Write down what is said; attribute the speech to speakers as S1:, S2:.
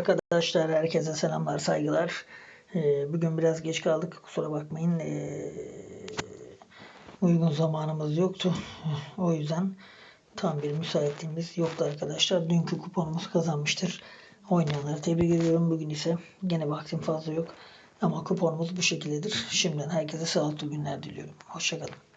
S1: Arkadaşlar herkese selamlar, saygılar. Ee, bugün biraz geç kaldık. Kusura bakmayın. Ee, uygun zamanımız yoktu. O yüzden tam bir müsaitliğimiz yoktu arkadaşlar. Dünkü kuponumuz kazanmıştır. Oynayanları tebrik ediyorum. Bugün ise gene vaktim fazla yok. Ama kuponumuz bu şekildedir. Şimdiden herkese sağlıklı günler diliyorum. Hoşçakalın.